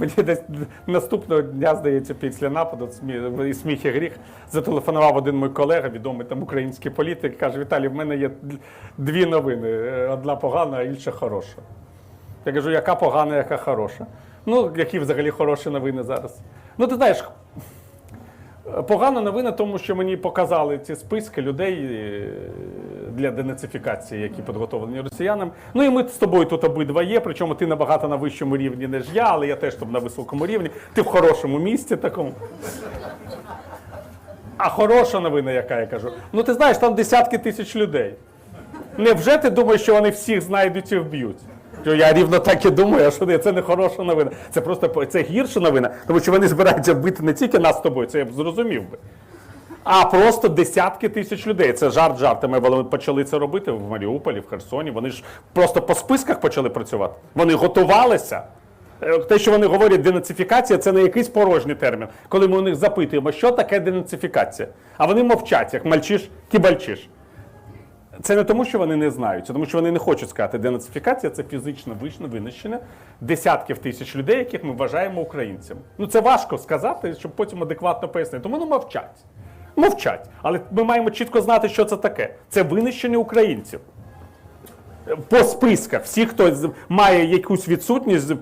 Мені десь наступного дня, здається, після нападу і сміх і гріх зателефонував один мій колега, відомий там український політик, каже: Віталій, в мене є дві новини: Е, одна погана, а інша хороша. Я кажу, яка погана, яка хороша. Ну, які взагалі хороші новини зараз. Ну, ти знаєш, погана новина, тому що мені показали ці списки людей е, для денацифікації, які підготовлені росіянам. Ну і ми з тобою тут обидва є, причому ти набагато на вищому рівні, ніж я, але я теж там на високому рівні. Ти в хорошому місці такому. А хороша новина, яка я кажу. Ну ти знаєш, там десятки тисяч людей. Невже ти думаєш, що вони всіх знайдуть і вб'ють? Я рівно так і думаю, а що ні, це не хороша новина. Це просто це гірша новина, тому що вони збираються вбити не тільки нас з тобою, це я б зрозумів би. А просто десятки тисяч людей. Це жарт жартами. Вони почали це робити в Маріуполі, в Херсоні. Вони ж просто по списках почали працювати. Вони готувалися. Е, Те, що вони говорять, денацифікація, це не якийсь порожній термін. Коли ми у них запитуємо, що таке денацифікація, а вони мовчать, як мальчиш, кібальчиш. Це не тому, що вони не знають, це тому, що вони не хочуть сказати, денацифікація це фізичне вишне винищення десятків тисяч людей, яких ми вважаємо українцями. Ну це важко сказати, щоб потім адекватно пояснити. Тому ну мовчать. Мовчать. Але ми маємо чітко знати, що це таке. Це винищення українців. По списках всі, хто має якусь відсутність,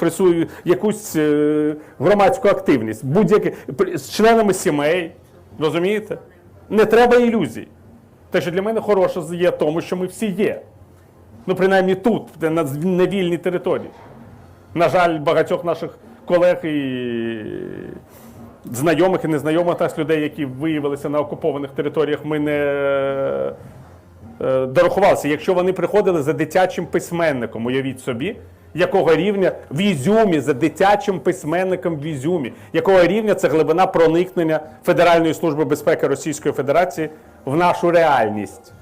якусь е, громадську активність, будь-які з членами сімей. Розумієте? Не треба ілюзій. Те, що для мене хороше є тому, що ми всі є. Ну, принаймні тут, на, на вільній території. На жаль, багатьох наших колег і знайомих і незнайомих нас людей, які виявилися на окупованих територіях, ми не е, дорахувалися. Якщо вони приходили за дитячим письменником, уявіть собі, якого рівня в Ізюмі, за дитячим письменником в Ізюмі, якого рівня це глибина проникнення Федеральної служби безпеки Російської Федерації в нашу реальність.